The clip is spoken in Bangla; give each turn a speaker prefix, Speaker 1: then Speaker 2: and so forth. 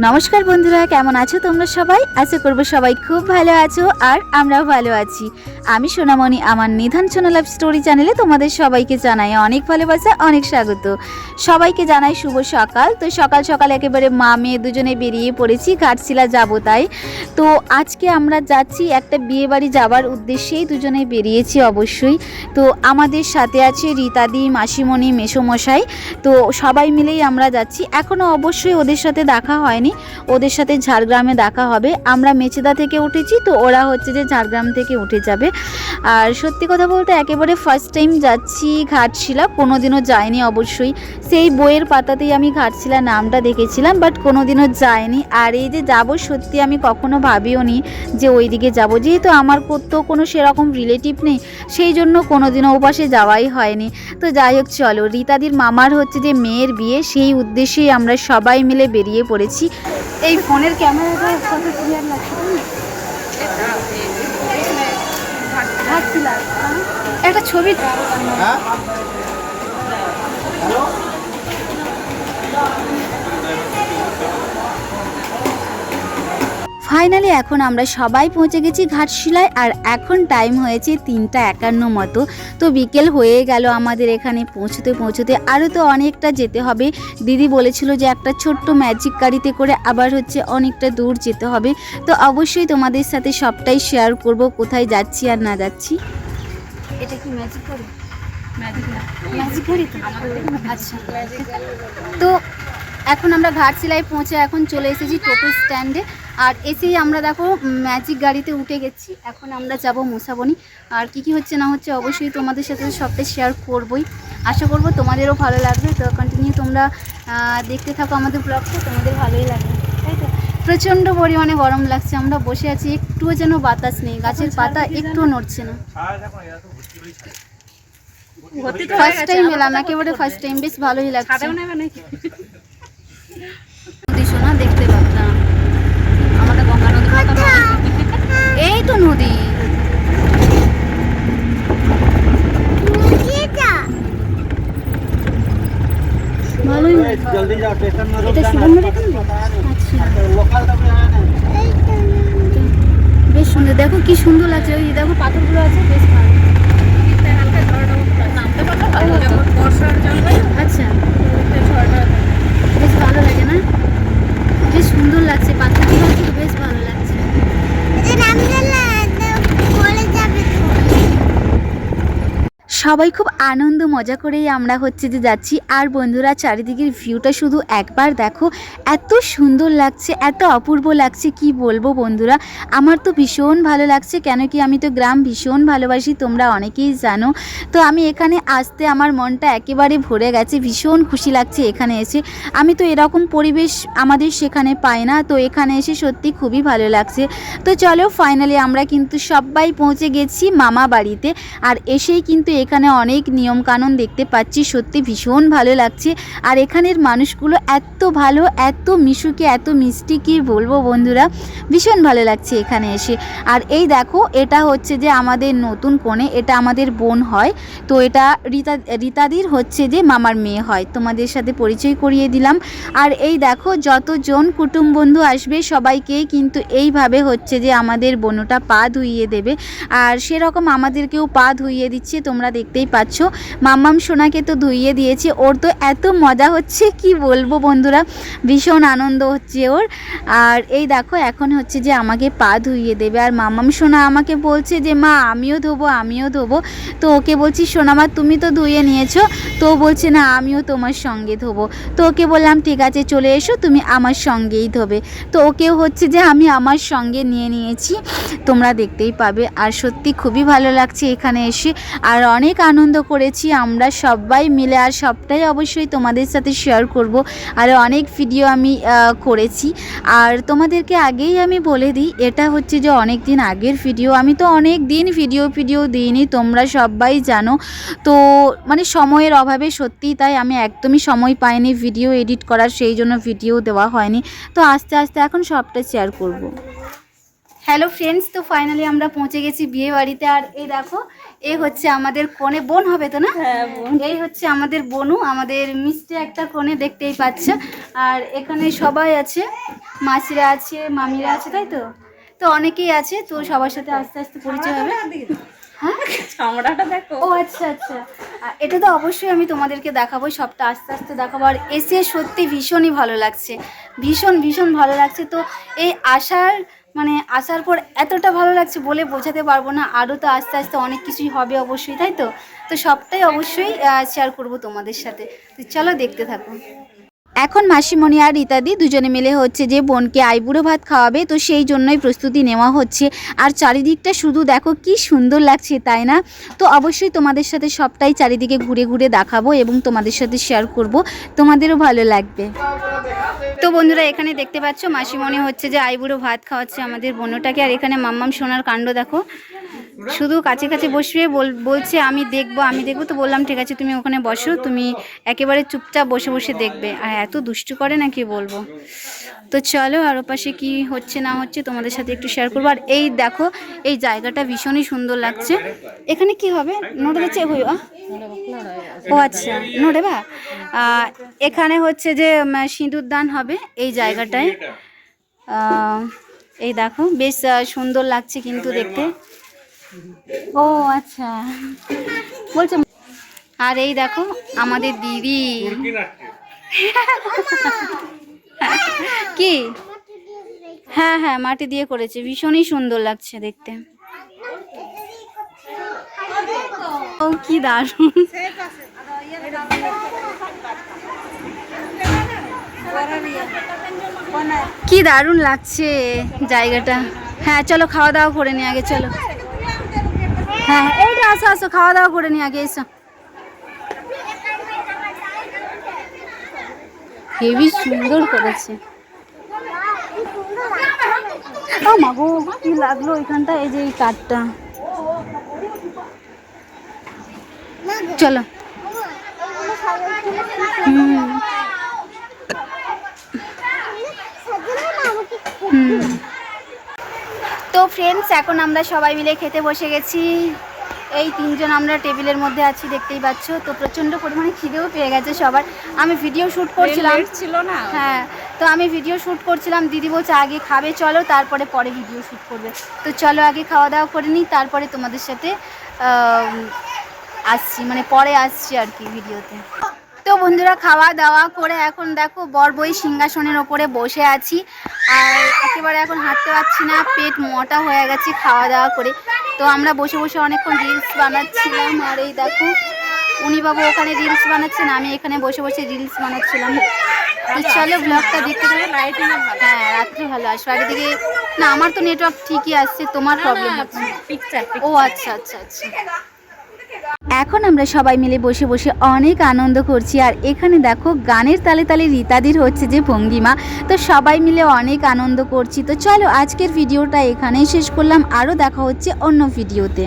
Speaker 1: নমস্কার বন্ধুরা, কেমন আছো তোমরা সবাই? আশা করব সবাই খুব ভালো আছো আর আমরাও ভালো আছি। আমি সোনামণি, আমার নিধান সোনা লাভ স্টোরি চ্যানেলে তোমাদের সবাইকে জানাই অনেক ভালোবাসা, অনেক স্বাগত। সবাইকে জানাই শুভ সকাল। তো সকাল সকাল একেবারে মা মেয়ে দুজনে বেরিয়ে পড়েছি, ঘাটশিলা যাব তাই। তো আজকে আমরা যাচ্ছি একটা বিয়ে বাড়ি যাওয়ার উদ্দেশ্যেই দুজনে বেরিয়েছি অবশ্যই। তো আমাদের সাথে আছে রীতাদি, মাসিমণি, মেসোমশাই। তো সবাই মিলেই আমরা যাচ্ছি। এখনও অবশ্যই ওদের সাথে দেখা হয়নি ওদের সাথে ঝাড়গ্রামে দেখা হবে। আমরা মেচেদা থেকে উঠেছি, তো ওরা হচ্ছে যে ঝাড়গ্রাম থেকে উঠে যাবে। আর সত্যি কথা বলতে একেবারে ফার্স্ট টাইম যাচ্ছি ঘাটশিলা। কোনোদিনও যায়নি অবশ্যই। সেই বইয়ের পাতাতেই আমি ঘাটশিলা নামটা দেখেছিলাম বাট কোনোদিনও যায়নি আর এই যে যাব সত্যি আমি কখনো ভাবিও নি যে ওই দিকে যাব। যেহেতু আমার তো কোনো সেরকম রিলেটিভ নেই, সেই জন্য কোনোদিনও ওপাশে যাওয়াই হয়নি। তো যাই হোক, চলো। রীতাদির মামার হচ্ছে যে মেয়ের বিয়ে, সেই উদ্দেশ্যেই আমরা সবাই মিলে বেরিয়ে পড়েছি। এই ফোনের ক্যামেরাটা কত ক্লিয়ার লাগছে হ্যাঁ? একটা ছবি ফাইনালি এখন আমরা সবাই পৌঁছে গেছি ঘাটশিলায় আর এখন টাইম হয়েছে তিনটা একান্ন মতো। তো বিকেল হয়ে গেল আমাদের এখানে পৌঁছতে পৌঁছতে। আরও তো অনেকটা যেতে হবে। দিদি বলেছিল যে একটা ছোট্ট ম্যাজিক গাড়িতে করে আবার হচ্ছে অনেকটা দূর যেতে হবে। তো অবশ্যই তোমাদের সাথে সবটাই শেয়ার করব কোথায় যাচ্ছি আর না যাচ্ছি। এটা কি ম্যাজিক গাড়ি
Speaker 2: ম্যাজিক না
Speaker 1: ম্যাজিক গাড়ি আচ্ছা। তো এখন আমরা ঘাটশিলায় পৌঁছে এখন চলে এসেছি টোটো স্ট্যান্ডে। আর এসেই আমরা দেখো ম্যাজিক গাড়িতে উঠে গেছি। এখন আমরা যাব মুসাবনি আর কি কি হচ্ছে না হচ্ছে অবশ্যই তোমাদের সাথে সবটাই শেয়ার করবই। আশা করব তোমাদেরও ভালো লাগবে। তো কন্টিনিউ তোমরা দেখতে থাকো আমাদের ব্লগটা তোমাদের ভালোই লাগবে। তাই তো? প্রচণ্ড পরিমাণে গরম লাগছে। আমরা বসে আছি একটুও যেন বাতাস নেই। গাছের পাতা একটুও নড়ছে না। ফার্স্ট টাইম এলাম একেবারে ফার্স্ট টাইম বেশ ভালোই লাগছে। দেখতে
Speaker 2: আমাদের গঙ্গা নদী
Speaker 1: এই তো নদী। আচ্ছা। বেশ সুন্দর। দেখো কি সুন্দর লাগছে। ওই দেখো পাথরগুলো আছে বেশ ভালো। সবাই খুব আনন্দ, মজা করেই আমরা হচ্ছে যে যাচ্ছি। আর বন্ধুরা, চারিদিকের ভিউটা শুধু একবার দেখো। এত সুন্দর লাগছে, এত অপূর্ব লাগছে, কি বলব বন্ধুরা? আমার তো ভীষণ ভালো লাগছে কেন কি আমি তো গ্রাম ভীষণ ভালোবাসি, তোমরা অনেকেই জানো। তো আমি এখানে আসতে আমার মনটা একেবারে ভরে গেছে, ভীষণ খুশি লাগছে এখানে এসে। আমি তো এরকম পরিবেশ আমাদের সেখানে পাই না, তো এখানে এসে সত্যি খুবই ভালো লাগছে। তো চলো ফাইনালি আমরা কিন্তু সবাই পৌঁছে গেছি মামা বাড়িতে। আর এসেই কিন্তু এখানে অনেক নিয়মকানুন দেখতে পাচ্ছি। সত্যি ভীষণ ভালো লাগছে। আর এখানের মানুষগুলো এত ভালো, এত মিশুকে, এত মিষ্টি কি বলব বন্ধুরা? ভীষণ ভালো লাগছে এখানে এসে। আর এই দেখো, এটা হচ্ছে যে আমাদের নতুন কোণে এটা আমাদের বোন হয়। তো এটা রীতা, রীতাদির হচ্ছে যে মামার মেয়ে হয়। তোমাদের সাথে পরিচয় করিয়ে দিলাম। আর এই দেখো, যতজন কুটুম বন্ধু আসবে সবাইকেই কিন্তু এইভাবে হচ্ছে যে আমাদের বনুটা পা ধুইয়ে দেবে। আর সেরকম আমাদেরকেও পা ধুইয়ে দিচ্ছে, তোমরা দেখতেই পাচ্ছ। মাম্মাম সোনাকে তো ধুইয়ে দিয়েছে। ওর তো এত মজা হচ্ছে, কি বলব বন্ধুরা? ভীষণ আনন্দ হচ্ছে ওর। আর এই দেখো, এখন হচ্ছে যে আমাকে পা ধুইয়ে দেবে। আর মাম্মাম সোনা আমাকে বলছে যে, মা, আমিও ধোবো আমিও ধোবো। তো ওকে বলছি, সোনা মা, তুমি তো ধুয়ে নিয়েছো। তো বলছে, না, আমিও তোমার সঙ্গে ধোবো। তো ওকে বললাম, ঠিক আছে, চলে এসো, তুমি আমার সঙ্গেই ধোবে। তো ওকেও হচ্ছে যে, আমি আমার সঙ্গে নিয়ে নিয়েছি, তোমরা দেখতেই পাবে। আর সত্যি খুবই ভালো লাগছে এখানে এসে। আর অনেক আনন্দ করেছি, আমরা সবাই মিলে আর সবটাই অবশ্যই তোমাদের সাথে শেয়ার করব। আর অনেক ভিডিও আমি করেছি। আর তোমাদেরকে আগেই আমি বলে দিই, এটা হচ্ছে যে অনেক দিন আগের ভিডিও আমি তো অনেক দিন ভিডিও ভিডিও দিইনি, তোমরা সবাই জানো। তো মানে সময়ের অভাবে সত্যিই তাই আমি একদমই সময় পাইনি ভিডিও এডিট করার, সেই জন্য ভিডিও দেওয়া হয়নি। তো আস্তে আস্তে এখন সবটা শেয়ার করব। হ্যালো ফ্রেন্ডস তো ফাইনালি আমরা পৌঁছে গেছি বিয়ে বাড়িতে। আর এই দেখো এ হচ্ছে আমাদের কোণে বোন হবে তো না?
Speaker 2: হ্যাঁ
Speaker 1: এই হচ্ছে আমাদের বনু আমাদের মিষ্টি একটা কোণে দেখতেই পাচ্ছ। আর এখানে সবাই আছে মাসিরা আছে মামিরা আছে তাই তো? তো অনেকেই আছে তো সবার সাথে আস্তে আস্তে পরিচয় হবে। হ্যাঁ?
Speaker 2: চামড়াটা দেখো।
Speaker 1: ও আচ্ছা আচ্ছা। এটা তো অবশ্যই আমি তোমাদেরকে দেখাবো সবটা আস্তে আস্তে দেখাবো। আর এসে সত্যি ভীষণই ভালো লাগছে। ভীষণ ভীষণ ভালো লাগছে। তো এই আসার মানে আসার পর এতটা ভালো লাগছে বলে বোঝাতে পারব না। আরও তো আস্তে আস্তে অনেক কিছুই হবে অবশ্যই, তাই তো? তো সবটাই অবশ্যই শেয়ার করব তোমাদের সাথে। তো চলো দেখতে থাকো। এখন মাসিমণি আর ইত্যাদি দুজনে মিলে হচ্ছে যে বোনকে আইবুড়ো ভাত খাওয়াবে, তো সেই জন্যই প্রস্তুতি নেওয়া হচ্ছে। আর চারিদিকটা শুধু দেখো কি সুন্দর লাগছে, তাই না? তো অবশ্যই তোমাদের সাথে সবটাই চারিদিকে ঘুরে ঘুরে দেখাবো এবং তোমাদের সাথে শেয়ার করব। তোমাদেরও ভালো লাগবে। তো বন্ধুরা, এখানে দেখতে পাচ্ছ মাসিমণি হচ্ছে যে আইবুড়ো ভাত খাওয়াচ্ছে আমাদের বোনটাকে আর এখানে মাম্মাম সোনার কাণ্ড দেখো। শুধু কাছে কাছে বসবে বল- বলছে আমি দেখব আমি দেখব। তো বললাম ঠিক আছে তুমি ওখানে বসো তুমি একেবারে চুপচাপ বসে বসে দেখবে। আর এত দুষ্টু করে না কি বলব? তো চলো আর পাশে কি হচ্ছে না হচ্ছে তোমাদের সাথে একটু শেয়ার করব। আর এই দেখো এই জায়গাটা ভীষণই সুন্দর লাগছে। এখানে কি হবে? নোট দিচ্ছে হইবা? ও আচ্ছা নোটে বা এখানে হচ্ছে যে সিঁদুর দান হবে এই জায়গাটায়। এই দেখো বেশ সুন্দর লাগছে কিন্তু দেখতে। ও আচ্ছা। বলছে, আর এই দেখো, আমাদের দিদি। কি? হ্যাঁ হ্যাঁ মাটি দিয়ে করেছে। ভীষণই সুন্দর লাগছে দেখতে। ও, কি দারুণ। কি দারুণ লাগছে জায়গাটা। হ্যাঁ চলো, খাওয়া দাওয়া করে নি আগে, চলো। হ্যাঁ এইটা আসো আসো, খাওয়া দাওয়া করে নি আগে এসো। হেভি সুন্দর করেছে। ও মা কি লাগল এখানটা এই যে এই কাঠটা। চলো। হুম। হুম। ফ্রেন্ডস এখন আমরা সবাই মিলে খেতে বসে গেছি। এই তিনজন আমরা টেবিলের মধ্যে আছি দেখতেই পাচ্ছ। তো প্রচণ্ড পরিমাণে খিদেও পেয়ে গেছে সবার। আমি ভিডিও শ্যুট করছিলাম।
Speaker 2: ছিল না?
Speaker 1: হ্যাঁ তো আমি ভিডিও শ্যুট করছিলাম। দিদি বলছে আগে খাবে চলো তারপরে পরে ভিডিও শ্যুট করবে। তো চলো আগে খাওয়া দাওয়া করে নিই তারপরে তোমাদের সাথে আসছি মানে পরে আসছি আর কি ভিডিওতে তো বন্ধুরা খাওয়া দাওয়া করে এখন দেখো বর বই সিংহাসনের ওপরে বসে আছি। আর একেবারে এখন হাঁটতে পারছি না পেট মোটা হয়ে গেছে খাওয়া দাওয়া করে। তো আমরা বসে বসে অনেকক্ষণ রিলস বানাচ্ছিলাম আর এই দেখো উনি বাবু ওখানে রিলস বানাচ্ছেন আমি এখানে বসে বসে রিলস বানাচ্ছিলাম। চলো ব্লগটা দেখতে
Speaker 2: লাইটিং
Speaker 1: হ্যাঁ রাত্রে ভালো আসবে। আগে দিকে না আমার তো নেটওয়ার্ক ঠিকই আসছে তোমার প্রবলেম হচ্ছে। ও আচ্ছা আচ্ছা আচ্ছা। এখন আমরা সবাই মিলে বসে বসে অনেক আনন্দ করছি। আর এখানে দেখো গানের তালে তালে রীতাদির হচ্ছে যে ভঙ্গিমা। তো সবাই মিলে অনেক আনন্দ করছি। তো চলো আজকের ভিডিওটা এখানেই শেষ করলাম। আরও দেখা হচ্ছে অন্য ভিডিওতে।